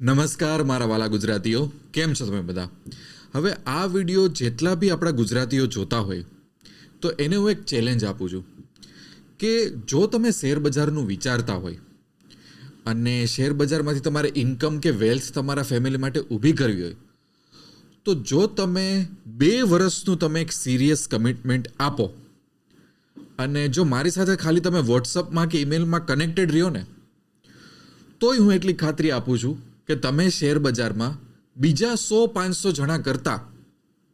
નમસ્કાર, મારા વાલા ગુજરાતીઓ. કેમ છો તમે બધા? હવે આ વીડિયો જેટલા બી આપણા ગુજરાતીઓ જોતા હોય, તો એને હું એક ચેલેન્જ આપું છું કે જો તમે શેર બજારનું વિચારતા હોય અને શેર બજારમાંથી તમારે ઇન્કમ કે વેલ્થ તમારા ફેમિલી માટે ઊભી કરવી હોય, તો જો તમે બે વર્ષનું તમે એક સિરિયસ કમિટમેન્ટ આપો અને જો મારી સાથે ખાલી તમે વોટ્સઅપમાં કે ઈમેલમાં કનેક્ટેડ રહ્યો ને, તોય હું એટલી ખાતરી આપું છું કે તમે શેર બજારમાં બીજા સો પાંચસો જણા કરતાં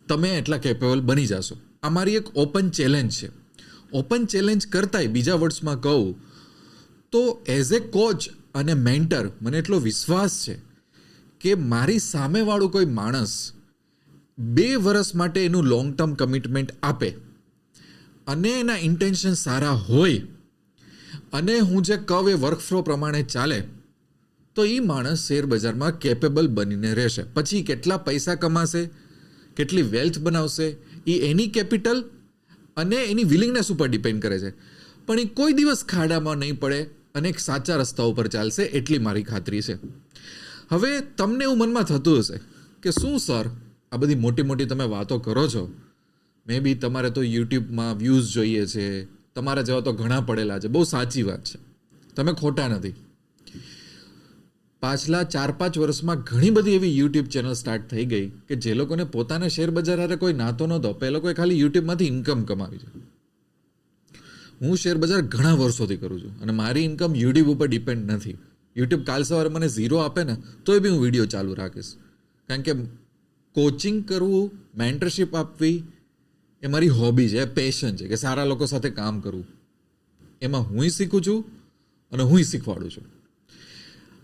તમે એટલા કેપેબલ બની જશો. આ મારી એક ઓપન ચેલેન્જ છે. ઓપન ચેલેન્જ કરતાંય બીજા વર્ડ્સમાં કહું, તો એઝ એ કોચ અને મેન્ટર મને એટલો વિશ્વાસ છે કે મારી સામેવાળું કોઈ માણસ બે વર્ષ માટે એનું લોંગ ટર્મ કમિટમેન્ટ આપે અને એના ઇન્ટેન્શન સારા હોય અને હું જે કહું એ વર્કફ્લો પ્રમાણે ચાલે તો એ માણસ શેરબજારમાં કેપેબલ બનીને રહેશે. પછી કેટલા પૈસા કમાશે? કેટલી વેલ્થ બનાવશે? એ એની કેપિટલ અને એની વિલિંગનેસ ઉપર ડિપેન્ડ કરે છે. પણ એ કોઈ દિવસ ખાડામાં નહીં પડે અને એક સાચા રસ્તા ઉપર ચાલશે એટલી મારી ખાતરી છે. હવે તમને એવું મનમાં થતું હશે કે શું સર, આ બધી મોટી મોટી તમે વાતો કરો છો? મે બી તમારે તો યુટ્યુબમાં વ્યૂઝ જોઈએ છે. તમારા જેવા તો ઘણા પડેલા છે. બહુ સાચી વાત છે. તમે ખોટા નથી. પાછલા ચાર પાંચ વર્ષમાં ઘણી બધી એવી યુટ્યુબ ચેનલ સ્ટાર્ટ થઈ ગઈ કે જે લોકોને પોતાના શેર બજાર હારે કોઈ નાતો નહોતો. એ લોકોએ ખાલી યુટ્યુબમાંથી ઇન્કમ કમાવી છે. હું શેર બજાર ઘણા વર્ષોથી કરું છું અને મારી ઇન્કમ યુટ્યુબ ઉપર ડિપેન્ડ નથી. યુટ્યુબ કાલ સવારે મને ઝીરો આપે ને, તોય બી હું વીડિયો ચાલુ રાખીશ. કારણ કે કોચિંગ કરવું મેન્ટરશિપ આપવી એ મારી હોબી છે પેશન છે કે સારા લોકો સાથે કામ કરવું. એમાં હુંય શીખું છું અને હુંય શીખવાડું છું.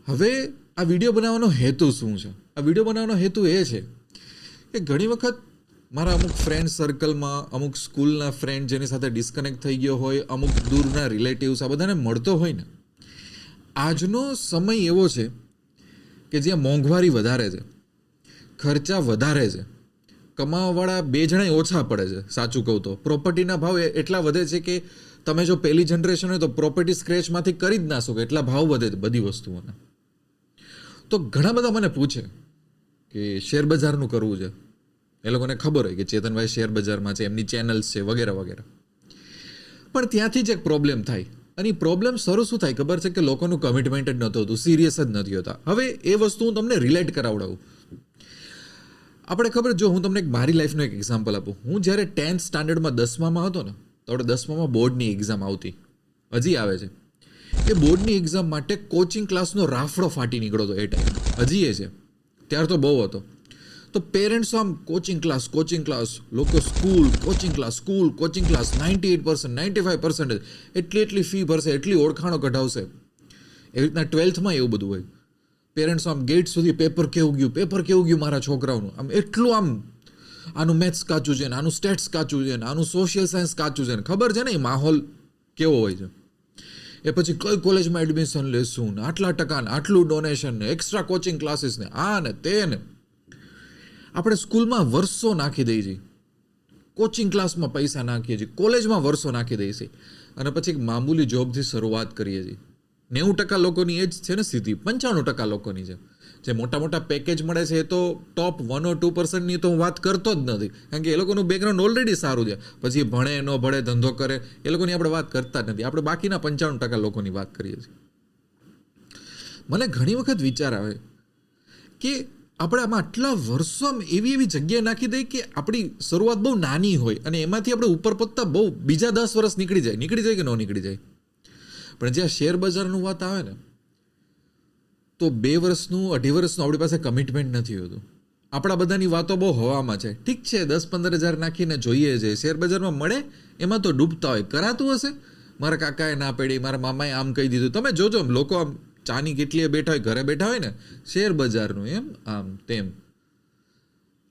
હવે આ વીડિયો બનાવવાનો હેતુ શું છે? આ વીડિયો બનાવવાનો હેતુ એ છે કે ઘણી વખત મારા અમુક ફ્રેન્ડ સર્કલમાં અમુક સ્કૂલના ફ્રેન્ડ જેની સાથે ડિસ્કનેક્ટ થઈ ગયો હોય, અમુક દૂરના રિલેટિવ્સ આ બધાને મળતો હોય ને, આજનો સમય એવો છે કે જ્યાં મોંઘવારી વધારે છે, ખર્ચા વધારે છે કમાવાવાળા બે જણા ઓછા પડે છે, સાચું કહું તો. પ્રોપર્ટીના ભાવ એટલા વધે છે કે તમે જો પહેલી જનરેશન હોય તો પ્રોપર્ટી સ્ક્રેચમાંથી કરી જ ના શકો, એટલા ભાવ વધે છે બધી વસ્તુઓના. તો ઘણા બધા મને પૂછે કે શેર બજારનું કરવું છે. એ લોકોને ખબર હોય કે ચેતનભાઈ શેર બજારમાં છે, એમની ચેનલ્સ છે, વગેરે વગેરે. પણ ત્યાંથી જ એક પ્રોબ્લેમ થાય. અને પ્રોબ્લેમ શરૂ શું થાય ખબર છે કે લોકોનું કમિટમેન્ટ જ નહોતું હોતું સિરિયસ જ નથી હોતા. હવે એ વસ્તુ હું તમને રિલેટ કરાવડાવું. આપણે ખબર જો હું તમને એક મારી લાઈફનો એક એક્ઝામ્પલ આપું. હું જ્યારે ટેન્થ સ્ટાન્ડર્ડમાં દસમામાં હતો ને, તો આપણે દસમામાં બોર્ડની એક્ઝામ આવતી. હજી આવે છે. એ બોર્ડની એક્ઝામ માટે કોચિંગ ક્લાસનો રાફડો ફાટી નીકળ્યો હતો એ ટાઈમ હજી એ છે. ત્યાર તો બહુ હતો. તો પેરેન્ટ્સ આમ કોચિંગ ક્લાસ કોચિંગ ક્લાસ લોકો school coaching class school coaching class ninety eight percent ninety five percentage એટલી એટલી ફી ભરશે, એટલી ઓળખાણો કઢાવશે. એવી રીતના ટ્વેલ્થમાં એવું બધું હોય. પેરેન્ટ્સ આમ ગેટ સુધી પેપર કેવું ગયું પેપર કેવું ગયું મારા છોકરાઓનું? આમ એટલું આમ, આનું મેથ્સ કાચું છે ને, આનું સ્ટેટ્સ કાચું છે ને, આનું સોશિયલ સાયન્સ કાચું છે ને, ખબર છે ને એ માહોલ કેવો હોય છે? એ પછી કઈ કોલેજમાં એડમિશન લેશું ને? આટલા ટકા ને આટલું ડોનેશન ને એક્સ્ટ્રા કોચિંગ ક્લાસીસ ને, આ ને, તે ને. આપણે સ્કૂલમાં વર્ષો નાખી દઈએ છીએ. કોચિંગ ક્લાસમાં પૈસા નાખીએ છીએ. કોલેજમાં વર્ષો નાખી દઈએ છીએ. અને પછી મામૂલી જોબથી શરૂઆત કરીએ છીએ. નેવું ટકા લોકોની એ જ છે ને સીધી. પંચાણું ટકા લોકોની છે. જે મોટા મોટા પેકેજ મળે છે એ તો ટોપ વન ઓર ટુ પર્સન્ટની તો હું વાત કરતો જ નથી. કારણ કે એ લોકોનું બેકગ્રાઉન્ડ ઓલરેડી સારું છે. પછી ભણે, ન ભણે, ધંધો કરે, એ લોકોની આપણે વાત કરતા જ નથી. આપણે બાકીના પંચાણું ટકા લોકોની વાત કરીએ છીએ. મને ઘણી વખત વિચાર આવે કે આપણે આમાં આટલા વર્ષો એવી એવી જગ્યાએ નાખી દઈએ કે આપણી શરૂઆત બહુ નાની હોય અને એમાંથી આપણે ઉપર પત્તા બહુ બીજા દસ વર્ષ નીકળી જાય. નીકળી જાય કે ન નીકળી જાય? પણ જ્યાં શેર બજારનું વાત આવે ને તો બે વર્ષનું, અઢી વર્ષનું આપણી પાસે કમિટમેન્ટ નથી હોતું. આપણા બધાની વાતો બહુ હવામાં છે. ઠીક છે, દસ પંદર હજાર નાખીને જોઈએ છે. શેરબજારમાં મળે, એમાં તો ડૂબતા હોય. કરાતું હશે? મારા કાકાએ ના પડી, મારા મામાએ આમ કહી દીધું. તમે જોજો લોકો આમ ચાની કેટલીએ બેઠા હોય, ઘરે બેઠા હોય ને, શેર બજારનું એમ, આમ, તેમ.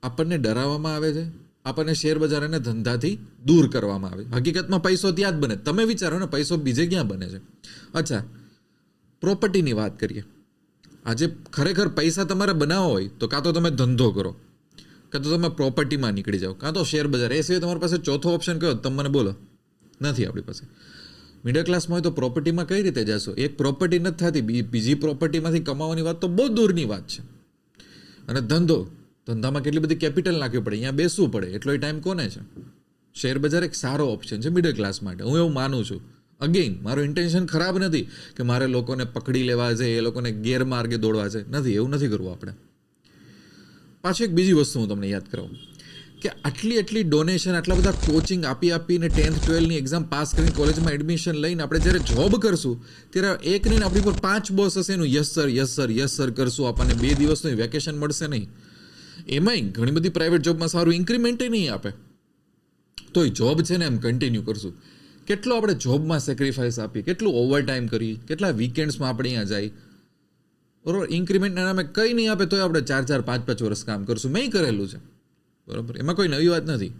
આપણને ડરાવવામાં આવે છે. આપણને શેર બજાર અને ધંધાથી દૂર કરવામાં આવે. હકીકતમાં પૈસો ત્યાં જ બને. તમે વિચારો ને, પૈસો બીજે ક્યાં બને છે? અચ્છા પ્રોપર્ટીની વાત કરીએ. આજે ખરેખર પૈસા તમારે બનાવવા હોય તો કાં તો તમે ધંધો કરો, કાં તો તમે પ્રોપર્ટીમાં નીકળી જાઓ, કાં તો શેર બજાર. એ સિવાય તમારી પાસે ચોથો ઓપ્શન કયો? તમે મને બોલો. નથી આપણી પાસે. મિડલ ક્લાસમાં હોય તો પ્રોપર્ટીમાં કઈ રીતે જશો? એક પ્રોપર્ટી નથી થતી બીજી પ્રોપર્ટીમાંથી કમાવાની વાત તો બહુ દૂરની વાત છે. અને ધંધો, ધંધામાં કેટલી બધી કેપિટલ નાખવી પડે? અહીંયા બેસવું પડે. એટલો ટાઈમ કોને છે? શેર બજાર એક સારો ઓપ્શન છે મિડલ ક્લાસ માટે. હું એવું માનું છું. અગેઇન મારું ઇન્ટેન્શન ખરાબ નથી કે મારે લોકોને પકડી લેવા છે, એ લોકોને ગેરમાર્ગે દોડવા છે. નથી, એવું નથી કરવું આપણે. પાછી એક બીજી વસ્તુ હું તમને યાદ કરાવું. કે આટલી આટલી ડોનેશન આટલા બધા કોચિંગ આપી આપીને ટેન્થ ટ્વેલ્થની એક્ઝામ પાસ કરીને કોલેજમાં એડમિશન લઈને આપણે જ્યારે જોબ કરશું, ત્યારે એક નહીં આપણી પર પાંચ બોસ હશે એનું yes sir yes sir yes sir કરશું આપણને. બે દિવસનું વેકેશન મળશે નહીં. એમાંય ઘણી બધી પ્રાઇવેટ જોબમાં સારું ઇન્ક્રીમેન્ટ નહીં આપે. તો એ જોબ છે ને એમ કન્ટિન્યુ કરશું. કેટલો આપણે જોબમાં સેક્રિફાઈસ આપીએ? કેટલું ઓવરટાઈમ કરીએ? કેટલા વીકેન્ડ્સમાં આપણે અહીંયા જાય બરોબર? ઇન્ક્રીમેન્ટના નામે કંઈ નહીં આપે, તોય આપણે ચાર ચાર, પાંચ પાંચ વર્ષ કામ કરશું. મેં કરેલું છે. બરોબર? એમાં કોઈ નવી વાત નથી.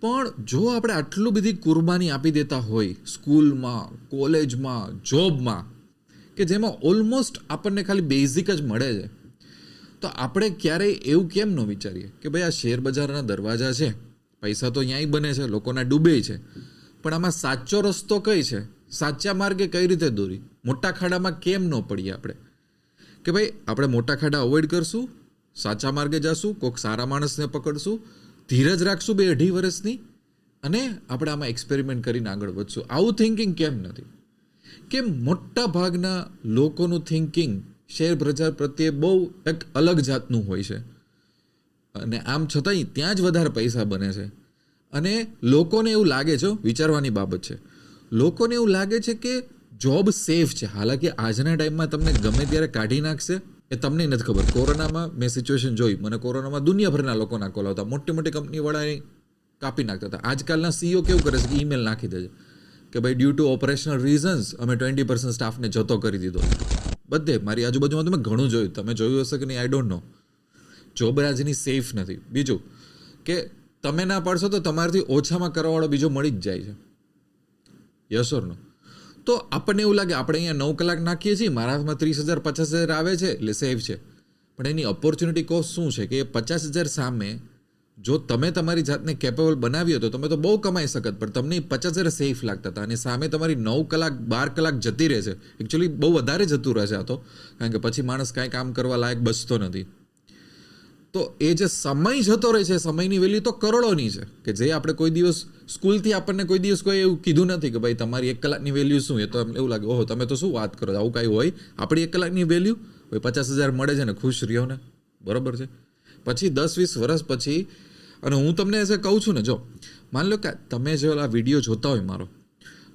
પણ જો આપણે આટલું બધી કુરબાની આપી દેતા હોય, સ્કૂલમાં, કોલેજમાં, જોબમાં, કે જેમાં ઓલમોસ્ટ આપણને ખાલી બેઝિક જ મળે છે, તો આપણે ક્યારેય એવું કેમ ન વિચારીએ કે ભાઈ આ શેર બજારના દરવાજા છે, પૈસા તો અહીંયાય બને છે, લોકોના ડૂબે છે. પણ આમાં સાચો રસ્તો કઈ છે? સાચા માર્ગે કઈ રીતે દોરી? મોટા ખાડામાં કેમ ન પડીએ આપણે? કે ભાઈ, આપણે મોટા ખાડા અવોઇડ કરશું, સાચા માર્ગે જશું કોઈક સારા માણસને પકડશું, ધીરજ રાખશું બે અઢી વર્ષની, અને આપણે આમાં એક્સપેરિમેન્ટ કરીને આગળ વધશું. આવું થિંકિંગ કેમ નથી? કેમ મોટા ભાગના લોકોનું થિંકિંગ શેર બજાર પ્રત્યે બહુ એક અલગ જાતનું હોય છે. અને આમ છતાંય ત્યાં જ વધારે પૈસા બને છે. અને લોકોને એવું લાગે છે વિચારવાની બાબત છે. લોકોને એવું લાગે છે કે જોબ સેફ છે. હાલાકી આજના ટાઈમમાં તમને ગમે ત્યારે કાઢી નાખશે એ તમને નથી ખબર. કોરોનામાં મેં સિચ્યુએશન જોઈ. મને કોરોનામાં દુનિયાભરના લોકોના કોલ આવતા. મોટી મોટી કંપનીવાળાએ કાપી નાખતા હતા. આજકાલના સીઈઓ કેવું કરે છે કે ઈમેલ નાખી દે છે કે ભાઈ ડ્યુ ટુ ઓપરેશનલ રીઝન્સ અમે ટ્વેન્ટી પર્સન્ટ સ્ટાફને જતો કરી દીધો. બધે. મારી આજુબાજુમાં તમે ઘણું જોયું. તમે જોયું હશે કે નહીં? આઈ ડોન્ટ નો જોબ રાજની સેફ નથી. બીજું કે તમે ના પાડશો તો તમારાથી ઓછામાં કરવાવાળો બીજો મળી જ જાય છે. યસ ઓર નો તો આપણને એવું લાગે, આપણે અહીંયા નવ કલાક નાખીએ છીએ, મારા હાથમાં ત્રીસ હજાર, પચાસ હજાર આવે છે, એટલે સેફ છે. પણ એની ઓપોર્ચ્યુનિટી કોસ્ટ શું છે કે એ પચાસ હજાર સામે જો તમે તમારી જાતને કેપેબલ બનાવી હતો તમે તો બહુ કમાઈ શકત, પણ તમને પચાસ હજાર સેફ લાગતા હતા. અને સામે તમારી નવ કલાક, બાર કલાક જતી રહેશે એકચ્યુઅલી બહુ વધારે જતું રહેશે આ તો. કારણ કે પછી માણસ કાંઈ કામ કરવા લાયક બચતો નથી. તો એ જે સમય જતો રહે છે, સમયની વેલ્યુ તો કરોડોની છે, કે જે આપણે કોઈ દિવસ સ્કૂલથી આપણને કોઈ દિવસ કોઈ એવું કીધું નથી કે ભાઈ તમારી એક કલાકની વેલ્યુ શું એ તો એવું લાગે, ઓહો, તમે તો શું વાત કરો આવું કાંઈ હોય? આપણી એક કલાકની વેલ્યુ? ભાઈ પચાસ હજાર મળે છે ને, ખુશ રહ્યો ને. બરોબર છે? પછી દસ વીસ વર્ષ પછી, અને હું તમને એ કહું છું ને, જો, માન લો કે તમે જે આ વીડિયો જોતા હોય મારો,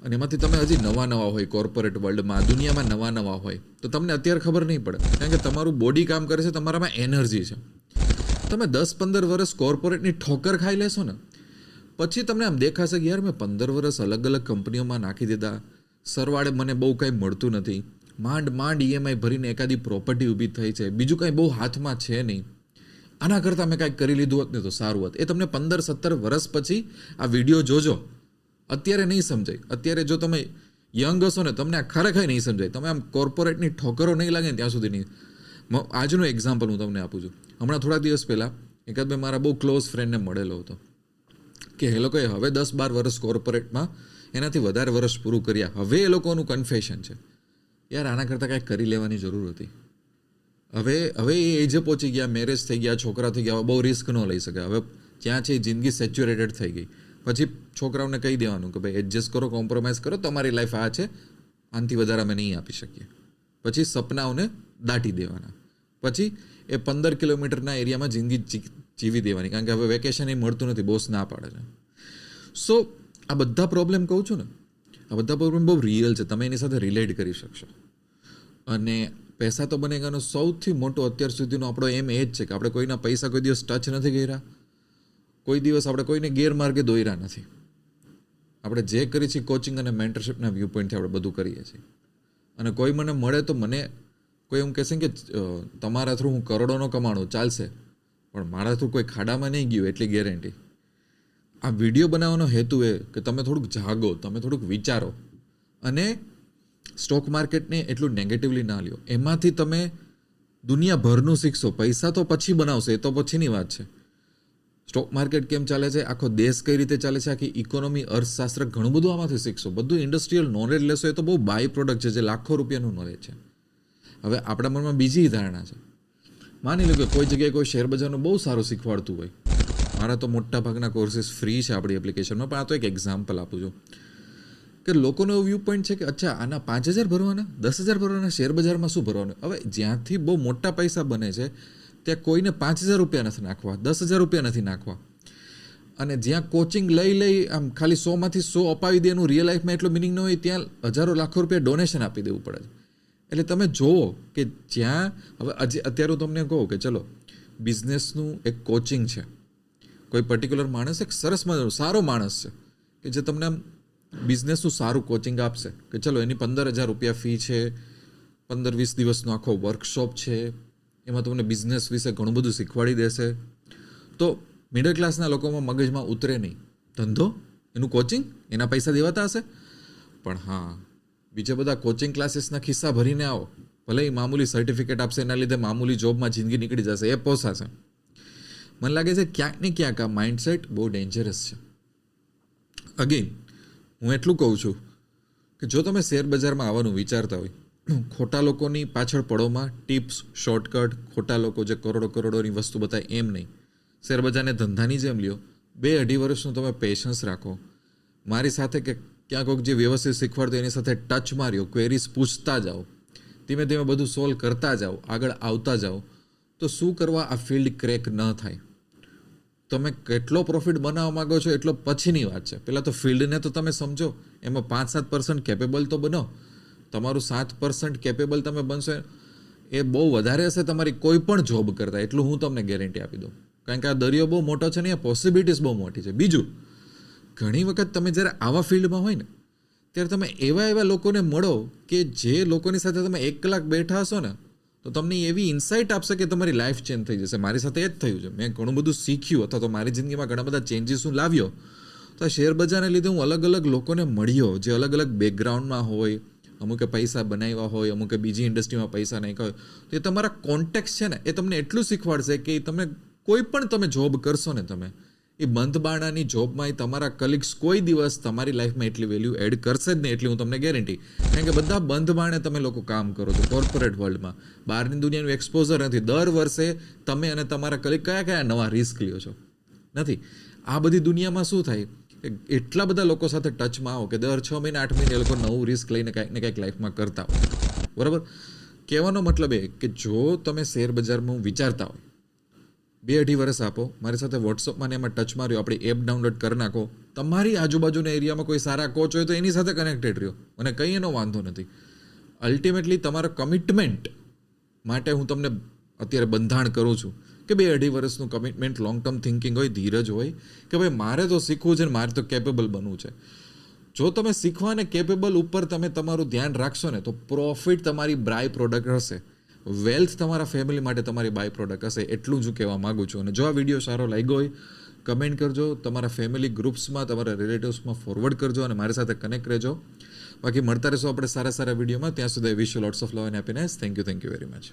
અને એમાંથી તમે હજી નવા નવા હોય કોર્પોરેટ વર્લ્ડમાં દુનિયામાં નવા નવા હોય, તો તમને અત્યારે ખબર નહીં પડે, કારણ કે તમારું બોડી કામ કરે છે, તમારામાં એનર્જી છે. તમે દસ પંદર વર્ષ કોર્પોરેટની ઠોકર ખાઈ લેશો ને, પછી તમને આમ દેખાશે કે યાર મેં પંદર વર્ષ અલગ અલગ કંપનીઓમાં નાખી દીધા. સરવાળે મને બહુ કાંઈ મળતું નથી. માંડ માંડ ઈએમઆઈ ભરીને એકાદી પ્રોપર્ટી ઊભી થઈ છે. બીજું કાંઈ બહુ હાથમાં છે નહીં. આના કરતાં મેં કાંઈક કરી લીધું હોત ને તો સારું હોત. એ તમને પંદર સત્તર વર્ષ પછી આ વીડિયો જોજો. અત્યારે નહીં સમજાય. અત્યારે જો તમે યંગ હશો ને, તમને આ ખરેખર નહીં સમજાય. તમે આમ કોર્પોરેટની ઠોકરો નહીં લાગે ત્યાં સુધી નહીં આજનું એક્ઝામ્પલ હું તમને આપું છું. હમણાં થોડા દિવસ પહેલાં એકાદ બે મારા બહુ ક્લોઝ ફ્રેન્ડને મળેલો હતો. કે એ લોકોએ હવે દસ બાર વર્ષ કોર્પોરેટમાં એનાથી વધારે વર્ષ પૂરું કર્યા. હવે એ લોકોનું કન્ફેશન છે. યાર, આના કરતાં કાંઈક કરી લેવાની જરૂર હતી. હવે હવે એ એજે પહોંચી ગયા મેરેજ થઈ ગયા, છોકરા થઈ ગયા બહુ રિસ્ક ન લઈ શકે હવે ક્યાં છે, જિંદગી સેચ્યુરેટેડ થઈ ગઈ. પછી છોકરાઓને કહી દેવાનું કે ભાઈ એડજસ્ટ કરો કોમ્પ્રોમાઇઝ કરો, તમારી લાઈફ આ છે, આનાથી વધારે અમે નહીં આપી શકીએ. પછી સપનાઓને દાટી દેવાના. પછી એ પંદર કિલોમીટરના એરિયામાં જિંદગી જીવી દેવાની, કારણ કે હવે વેકેશન એ મળતું નથી બોસ ના પાડે છે. સો આ બધા પ્રોબ્લેમ કહું છું ને, આ બધા પ્રોબ્લેમ બહુ રિયલ છે, તમે એની સાથે રિલેટ કરી શકશો. અને પૈસા તો બનેગાનો સૌથી મોટો અત્યાર સુધીનો આપણો એમ એ જ છે કે આપણે કોઈના પૈસા કોઈ દિવસ ટચ નથી કર્યા, કોઈ દિવસ આપણે કોઈને ગેરમાર્ગે દોર્યા નથી. આપણે જે કરીએ છીએ કોચિંગ અને મેન્ટરશિપના વ્યૂ પોઈન્ટથી આપણે બધું કરીએ છીએ. અને કોઈ મને મળે તો મને કોઈ એમ કહેશે કે તમારા થ્રુ હું કરોડોનો કમાણું, ચાલશે. પણ મારા થ્રુ કોઈ ખાડામાં નહીં ગયું, એટલી ગેરંટી આ વીડિયો બનાવવાનો હેતુ એ કે તમે થોડુંક જાગો, તમે થોડુંક વિચારો. અને સ્ટોક માર્કેટને એટલું નેગેટિવલી ના લ્યો. એમાંથી તમે દુનિયાભરનું શીખશો. પૈસા તો પછી બનાવશો, એ તો પછીની વાત છે. સ્ટોક માર્કેટ કેમ ચાલે છે? આખો દેશ કઈ રીતે ચાલે છે? આખી ઇકોનોમી અર્થશાસ્ત્ર ઘણું બધું આમાંથી શીખશો. બધું ઇન્ડસ્ટ્રીયલ નોલેજ લેશો, એ તો બહુ બાય પ્રોડક્ટ છે, જે લાખો રૂપિયાનું નોલેજ છે. હવે આપણા મનમાં બીજી ધારણા છે. માની લો કે કોઈ જગ્યાએ કોઈ શેર બજારનું બહુ સારું શીખવાડતું હોય. મારા તો મોટા ભાગના કોર્સીસ ફ્રી છે આપણી એપ્લિકેશનમાં પણ આ તો એક એક્ઝામ્પલ આપું છું. કે લોકોનો વ્યૂ પોઈન્ટ છે કે, અચ્છા, આના પાંચ હજાર ભરવાના? દસ હજાર ભરવાના? શેર બજારમાં શું ભરવાનું? હવે જ્યાંથી બહુ મોટા પૈસા બને છે, ત્યાં કોઈને પાંચ હજાર રૂપિયા નથી નાખવા, દસ હજાર રૂપિયા નથી નાખવા. અને જ્યાં કોચિંગ લઈ લઈ આમ ખાલી સોમાંથી સો અપાવી દે એનું રિયલ લાઈફમાં એટલો મિનિંગ ન હોય, ત્યાં હજારો લાખો રૂપિયા ડોનેશન આપી દેવું પડે છે. એટલે તમે જુઓ કે જ્યાં, હવે આજે અત્યારે હું તમને કહું કે ચલો બિઝનેસનું એક કોચિંગ છે. કોઈ પર્ટિક્યુલર માણસ એક સરસ મજાનો, સારો માણસ છે, કે જે તમને આમ બિઝનેસનું સારું કોચિંગ આપશે. કે ચલો, એની પંદર હજાર રૂપિયા ફી છે, પંદર વીસ દિવસનો આખો વર્કશોપ છે, એમાં તમને બિઝનેસ વિશે ઘણું બધું શીખવાડી દેશે. તો મિડલ ક્લાસના લોકોમાં મગજમાં ઉતરે નહીં. ધંધો? એનું કોચિંગ એના પૈસા દેવાતા હશે? પણ હા બીજા બધા કોચિંગ ક્લાસીસના ખિસ્સા ભરીને આવો. ભલે એ મામૂલી સર્ટિફિકેટ આપશે, એના લીધે મામૂલી જોબમાં જિંદગી નીકળી જશે, એ પોસાશે. મને લાગે છે ક્યાંક ને ક્યાંક આ માઇન્ડસેટ બહુ ડેન્જરસ છે. અગેન હું એટલું કહું છું કે જો તમે શેર બજારમાં આવવાનું વિચારતા હોય, ખોટા લોકોની પાછળ પડોમાં ટિપ્સ શોર્ટકટ ખોટા લોકો જે કરોડો કરોડોની વસ્તુ બતાવે એમ નહીં. શેર બજારને ધંધાની જેમ લ્યો. બે અઢી વર્ષનું તમે પેશન્સ રાખો. મારી સાથે કે ક્યાં કોઈક જે વ્યવસ્થિત શીખવાડતો એની સાથે ટચ માર્યો ક્વેરીઝ પૂછતા જાઓ, ધીમે ધીમે બધું સોલ્વ કરતા જાઓ, આગળ આવતા જાઓ, તો શું કરવા આ ફિલ્ડ ક્રેક ન થાય? તમે કેટલો પ્રોફિટ બનાવવા માગો છો એટલો પછીની વાત છે. પહેલાં તો ફિલ્ડને તો તમે સમજો, એમાં પાંચ સાત પર્સન્ટ કેપેબલ તો બનો. તમારું સાત પર્સન્ટ કેપેબલ તમે બનશો, એ બહુ વધારે હશે તમારી કોઈ પણ જોબ કરતાં, એટલું હું તમને ગેરંટી આપી દઉં. કારણ કે આ દરિયો બહુ મોટો છે ને એ પોસિબિલિટીઝ બહુ મોટી છે. બીજું ઘણી વખત તમે જ્યારે આવા ફિલ્ડમાં હોય ને, ત્યારે તમે એવા એવા લોકોને મળો કે જે લોકોની સાથે તમે એક કલાક બેઠા હશો ને, તો તમને એવી ઇન્સાઇટ આપશે કે તમારી લાઈફ ચેન્જ થઈ જશે. મારી સાથે એ જ થયું છે. મેં ઘણું બધું શીખ્યું, અથવા તો મારી જિંદગીમાં ઘણા બધા ચેન્જીસ હું લાવ્યો. તો શેર બજારને લીધે હું અલગ અલગ લોકોને મળ્યો, જે અલગ અલગ બેકગ્રાઉન્ડમાં હોય, અમુકે પૈસા બનાવ્યા હોય, અમુકે બીજી ઇન્ડસ્ટ્રીમાં પૈસા નાખ્યા હોય. તો એ તમારા કોન્ટેક્ટ છે ને, એ તમને એટલું શીખવાડશે કે તમે કોઈ પણ તમે જોબ કરશો ને તમે એ બંધબાણાની જોબમાં એ તમારા કલિગ્સ કોઈ દિવસ તમારી લાઈફમાં એટલી વેલ્યુ એડ કરશે જ નહીં, એટલી હું તમને ગેરંટી કારણ કે બધા બંધ બારણે તમે લોકો કામ કરો છો કોર્પોરેટ વર્લ્ડમાં બહારની દુનિયાનું એક્સપોઝર નથી. દર વર્ષે તમે અને તમારા કલીગ કયા કયા નવા રિસ્ક લ્યો છો? નથી. આ બધી દુનિયામાં શું થાય? એટલા બધા લોકો સાથે ટચમાં આવો કે દર છ મહિને, આઠ મહિને એ લોકો નવું રિસ્ક લઈને કાંઈક ને કાંઈક લાઈફમાં કરતા હોય. બરાબર? કહેવાનો મતલબ એ કે જો તમે શેર બજારમાં વિચારતા હોય બે અઢી વર્ષ આપો. મારી સાથે વોટ્સઅપમાં ને એમાં ટચ માર્યો. આપણી એપ ડાઉનલોડ કરી નાખો. તમારી આજુબાજુના એરિયામાં કોઈ સારા કોચ હોય તો એની સાથે કનેક્ટેડ રહ્યો. મને કંઈ એનો વાંધો નથી. અલ્ટિમેટલી તમારા કમિટમેન્ટ માટે હું તમને અત્યારે બંધાણ કરું છું કે બે અઢી વર્ષનું કમિટમેન્ટ લોંગ ટર્મ થિંકિંગ હોય, ધીરજ હોય, કે ભાઈ મારે તો શીખવું છે ને મારે તો કેપેબલ બનવું છે. જો તમે શીખવા અને કેપેબલ ઉપર તમે તમારું ધ્યાન રાખશો ને, તો પ્રોફિટ તમારી બ્રાય પ્રોડક્ટ હશે. વેલ્થ તમારા ફેમિલી માટે તમારી બાય પ્રોડક્ટ હશે એટલું જ કહેવા માગું છું. અને જો આ વીડિયો સારો લાગ્યો હોય કમેન્ટ કરજો, તમારા ફેમિલી ગ્રુપ્સમાં તમારા રિલેટિવ્સમાં ફોરવર્ડ કરજો અને મારી સાથે કનેક્ટ રહેજો. બાકી મળતા રહેશો આપણે સારા સારા વિડીયોમાં ત્યાં સુધી wish lots of love and happiness thank you thank you very much